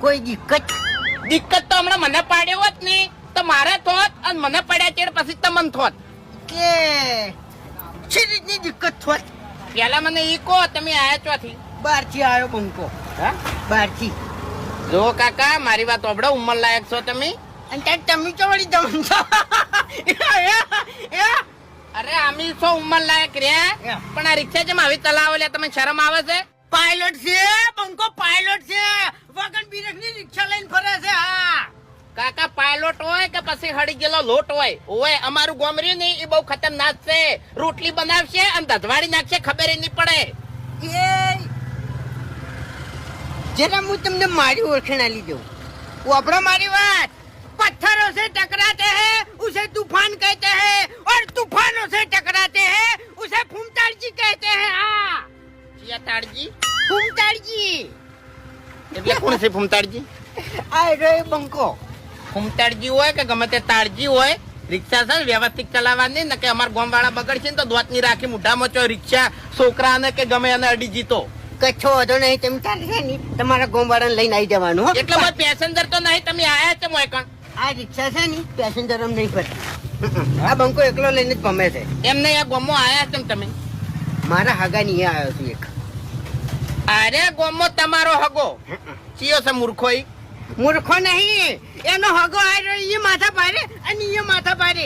કોઈ દિક્કત? દિક્કત તો હમણાં મને પાડ્યો હોત ને તો મારે થોત અને મને પડ્યા ચેડ પછી તમને થોત. કે છે રીતની દિક્કત થોત? પેલા મને ઈ કહો તમે આયા ચોથી. બહારથી આવ્યો બંકો. હા? બહારથી. જો કાકા મારી વાત ઓબડો ઉંમર લાયક છો તમે. અને ત્યાં તમે તો વળી જમણ છો અરે આમી છો ઉંમર લાયક રે પણ આ રિક્ષા જેમ આવી ચલાવો લે તમે શરમ આવે છે? પાયલોટ છે બંકો પાયલોટ છે. વગન બિરકની રિક્ષા લઈને ફરે છે હા. કાકા પાયલોટ હોય કે પછી હળી ગયેલો લોટ હોય? ઓય અમારું ગોમરી નહીં એ બહુ ખતરનાક છે. રોટલી બનાવશે અને ધધવાડી નાખશે ખબર નહીં પડે. જરા હું તમને મારી ઓળખાણ આલી દઉં. વાપરો મારી વાત. પથ્થરો સે ટકરાતે હે ઉસે તુફાન કહેતે હે. ઓર તૂફાનો સે ટકરાતે હે ઉસે ફૂમતાલજી કહેતે હે હા. તાળજી અડી જીતો. કચ્છો વધો નહીં તમે ચાલશે નહીં ગોમવાળાને લઈને આવી જવાનું એટલે પેસેન્જર તો નહીં તમે આયા છે આ રિક્ષા છે ને પેસેન્જર અમ નહીં આ બંકો એકલો લઈને જ ગમે છે. એમને આ ગોમો આયા છે તમે? મારા હાગા નહીં આવ્યો છું એક. અરે ગોમો તમારો હગો. ચિયો છે મૂર્ખો ઈ મૂર્ખો નહીં. એનો હગો આવ્યો એ માથા પારે અને એ માથા પારે